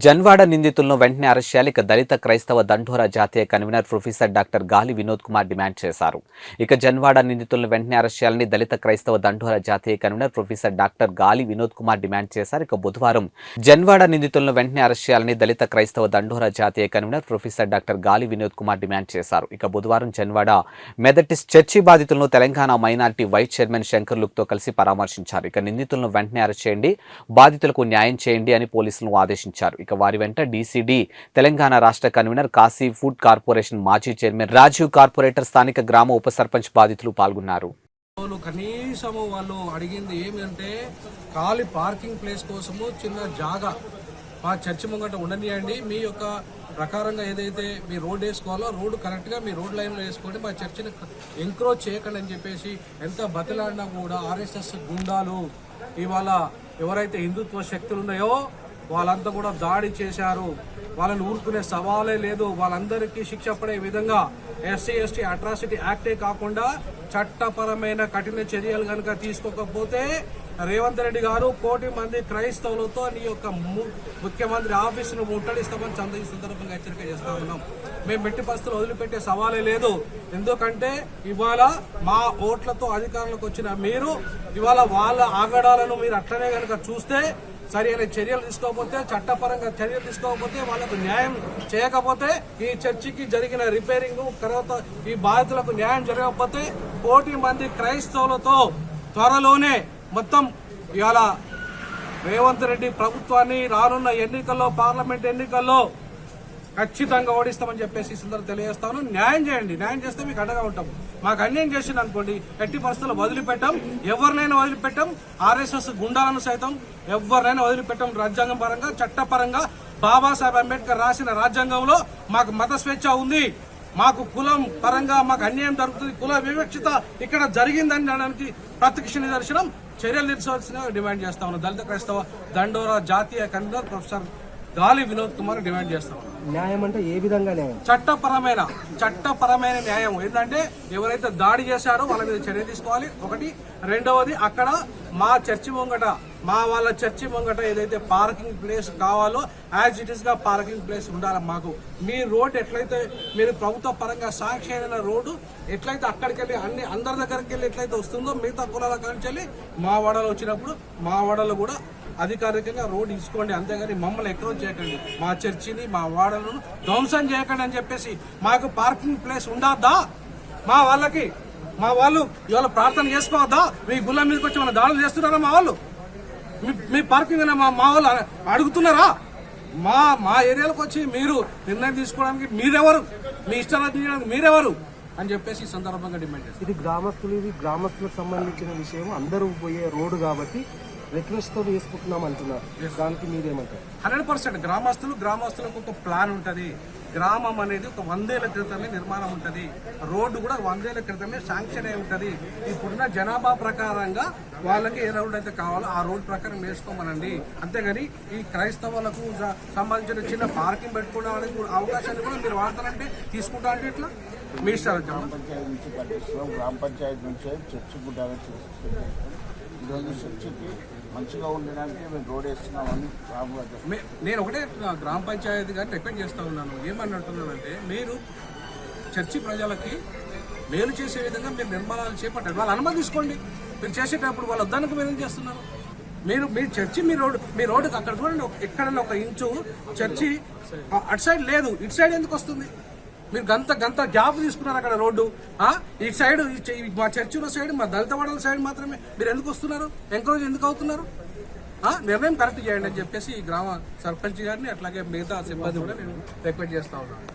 జన్వాడ నిందితులను వెంటనే అరెస్ట్ చేయాలి. ఇక దళిత క్రైస్తవ దండోరా జాతీయ కన్వీనర్ ప్రొఫెసర్ డాక్టర్ గాలి వినోద్ కుమార్ డిమాండ్ చేశారు. ఇక జన్వాడ నిందితులను వెంటనే అరెస్ట్ చేయాలని దళిత క్రైస్తవ దండోరా జాతీయ కన్వీనర్ ప్రొఫెసర్ డాక్టర్ గాలి వినోద్ కుమార్ డిమాండ్ చేశారు. ఇక బుధవారం జన్వాడ నిందితులను వెంటనే అరెస్ట్ చేయాలని దళిత క్రైస్తవ దండోరా జాతీయ కన్వీనర్ ప్రొఫెసర్ డాక్టర్ గాలి వినోద్ కుమార్ డిమాండ్ చేశారు. ఇక బుధవారం జన్వాడ మెదటిస్ చర్చి బాధితులను Telangana minority vice chairman Shankar లుక్తో కలిసి పరామర్శించారు. ఇక నిందితులను వెంటనే అరెస్ట్ చేయండి బాధితులకు న్యాయం చేయండి అని పోలీసులను ఆదేశించారు. ఇక వారి వెంట డీసీడీ తెలంగాణ రాష్ట్ర కన్వీనర్ కాశీ ఫుడ్ కార్పొరేషన్ మాజీ చైర్మన్ రాజీవ్ కార్పొరేటర్ స్థానిక గ్రామ ఉప సర్పంచ్ బాధితులు పాల్గొన్నారు. కనీసము వాళ్ళు అడిగింది ఏమంటే ఖాళీ పార్కింగ్ ప్లేస్ కోసము చిన్న జాగా మా చర్చి ముంగట ఉండనియండి. మీ యొక్క ప్రకారంగా ఏదైతే మీ రోడ్ వేసుకోవాలో రోడ్డు కరెక్ట్గా మీ రోడ్ లైన్లో వేసుకోండి మా చర్చిని ఎంక్రోచ్ చేయకండి అని చెప్పేసి ఎంత బతిలాడినా కూడా ఆర్ఎస్ఎస్ గుండాలు ఇవాళ ఎవరైతే హిందుత్వ శక్తులు ఉన్నాయో వాళ్ళంతా కూడా దాడి చేశారు. వాళ్ళని ఊరుకునే సవాలే లేదు. వాళ్ళందరికీ శిక్ష పడే విధంగా ఎస్సీ ఎస్టీ అట్రాసిటీ యాక్టే కాకుండా చట్టపరమైన కఠిన చర్యలు కనుక తీసుకోకపోతే రేవంత్ రెడ్డి గారు కోటి మంది క్రైస్తవులతో నీ యొక్క ము- ముఖ్యమంత్రి ఆఫీసును ముట్టడిస్తామని చంద ఈ సందర్భంగా హెచ్చరిక చేస్తా ఉన్నాం. మేము మెట్టి పరిస్థితులు వదిలిపెట్టే సవాలే లేదు. ఎందుకంటే ఇవాళ మా ఓట్లతో అధికారంలోకి వచ్చిన మీరు ఇవాళ వాళ్ళ ఆగడాలను మీరు అట్లనే కనుక చూస్తే సరైన చర్యలు తీసుకోకపోతే చట్టపరంగా చర్యలు తీసుకోకపోతే వాళ్ళకు న్యాయం చేయకపోతే ఈ చర్చికి జరిగిన రిపేరింగ్ తర్వాత ఈ బాధితులకు న్యాయం జరగకపోతే కోటి మంది క్రైస్తవులతో త్వరలోనే మొత్తం ఇవాళ రేవంత్ రెడ్డి ప్రభుత్వాన్ని రానున్న ఎన్నికల్లో పార్లమెంట్ ఎన్నికల్లో ఖచ్చితంగా ఓడిస్తామని చెప్పేసి ఈ తెలియజేస్తాను. న్యాయం చేయండి. న్యాయం చేస్తే మీకు అండగా ఉంటాం. మాకు అన్యాయం చేసింది అనుకోండి ఎట్టి పరిస్థితుల్లో వదిలిపెట్టాం. ఎవరినైనా వదిలిపెట్టాం. ఆర్ఎస్ఎస్ గుండాలను సైతం ఎవరినైనా వదిలిపెట్టాం రాజ్యాంగం పరంగా చట్టపరంగా. బాబాసాహెబ్ అంబేద్కర్ రాసిన రాజ్యాంగంలో మాకు మత స్వేచ్ఛ ఉంది. మాకు కులం పరంగా మాకు అన్యాయం జరుగుతుంది. కుల వివక్షత ఇక్కడ జరిగిందని అనడానికి ప్రత్యక్ష నిదర్శనం. చర్యలు తీసుకోవాల్సిన డిమాండ్ చేస్తా ఉన్నాం. దళిత క్రైస్తవ దండోరా జాతీయ కన్వీనర్ ప్రొఫెసర్ గాలి వినోద్ కుమార్ డిమాండ్ చేస్తా. న్యాయం అంటే ఏ విధంగా న్యాయం? చట్టపరమైన చట్టపరమైన న్యాయం. ఏంటంటే ఎవరైతే దాడి చేశారో వాళ్ళ మీద చర్య తీసుకోవాలి. ఒకటి. రెండవది అక్కడ మా చర్చి ముంగట మా వాళ్ళ చర్చి ముంగట ఏదైతే పార్కింగ్ ప్లేస్ కావాలో యాజ్ ఇట్ ఇస్గా పార్కింగ్ ప్లేస్ ఉండాలి మాకు. మీ రోడ్ ఎట్లయితే మీరు ప్రభుత్వ పరంగా అయిన రోడ్డు ఎట్లయితే అక్కడికి వెళ్ళి అన్ని అందరి దగ్గరికి వెళ్ళి ఎట్లయితే వస్తుందో మిగతా కులాల కాంచి వెళ్ళి మా వాడలో వచ్చినప్పుడు మా వాడలో కూడా అధికారికంగా రోడ్ ఇచ్చుకోండి అంతేగాని మమ్మల్ని ఎక్కడో చేయకండి. మా చర్చిని మా వాడలను ధ్వంసం చేయకండి అని చెప్పేసి మాకు పార్కింగ్ ప్లేస్ ఉండద్దా? మా వాళ్ళకి మా వాళ్ళు ఇవాళ ప్రార్థన చేసుకోవద్దా? మీ గుళ్ళ మీదకి వచ్చి మన దాడులు చేస్తున్నారా మా వాళ్ళు? మీ- మీ పార్కింగ్ మా మా వాళ్ళు అడుగుతున్నారా? మా మా ఏరియాలకు వచ్చి మీరు నిర్ణయం తీసుకోవడానికి మీరెవరు? మీ ఇష్టాలు తీయడానికి మీరెవరు? అని చెప్పేసి సందర్భంగా డిమాండ్ చేస్తారు. ఇది గ్రామస్తులు ఇది గ్రామస్తులకు సంబంధించిన విషయం. అందరూ పోయే రోడ్డు కాబట్టి రిక్వెస్ట్తో వేసుకుంటున్నాం అంటున్నారు దానికి మీరేమంటారు? హండ్రెడ్ పర్సెంట్ గ్రామస్తులు గ్రామస్తులకు ఒక ప్లాన్ ఉంటుంది. గ్రామం అనేది ఒక వందేళ్ళ క్రితమే నిర్మాణం ఉంటుంది. రోడ్డు కూడా వందేళ్ళ క్రితమే శాంక్షన్ అయి ఉంటుంది. ఇప్పుడున్న జనాభా ప్రకారంగా వాళ్ళకి ఏ రోడ్డు అయితే కావాలో ఆ రోడ్ ప్రకారం వేసుకోమనండి. అంతేగాని ఈ క్రైస్తవులకు సంబంధించిన చిన్న పార్కింగ్ పెట్టుకోవడానికి కూడా అవకాశాన్ని కూడా మీరు వాడతారంటే తీసుకుంటా అంటే ఇట్లా మీ చెప్పండి. పంచాయతీ నుంచి గ్రామ పంచాయతీ నుంచే చర్చి ఈరోజు చర్చికి మంచిగా ఉండడానికి మేము రోడ్ వేస్తున్నామని నేను ఒకటే గ్రామ పంచాయతీ గారిని రిక్వెస్ట్ చేస్తా ఉన్నాను. ఏమని అంటున్నానంటే మీరు చర్చి ప్రజలకి మేలు చేసే విధంగా మీరు నిర్మాణాలు చేపట్టారు. వాళ్ళు అనుమతి తీసుకోండి మీరు చేసేటప్పుడు వాళ్ళు వద్దనకు మీరు ఏం చేస్తున్నారు. మీరు మీ చర్చి మీ రోడ్డు మీ రోడ్డుకి అక్కడ చూడండి. ఎక్కడన్నా ఒక ఇంచు చర్చి అటు సైడ్ లేదు. ఇటు సైడ్ ఎందుకు వస్తుంది? మీరు గంత గంత గ్యాప్ తీసుకున్నారు అక్కడ రోడ్డు? ఈ సైడ్ మా చర్చి ఉన్న సైడ్ మా దళిత వాడల సైడ్ మాత్రమే. మీరు ఎందుకు వస్తున్నారు? ఎంకరేజ్ ఎందుకు అవుతున్నారు? నిర్ణయం కరెక్ట్ చేయండి అని చెప్పేసి ఈ గ్రామ సర్పంచ్ గారిని అట్లాగే మిగతా సిబ్బంది కూడా నేను రిక్వెస్ట్ చేస్తా ఉన్నాను.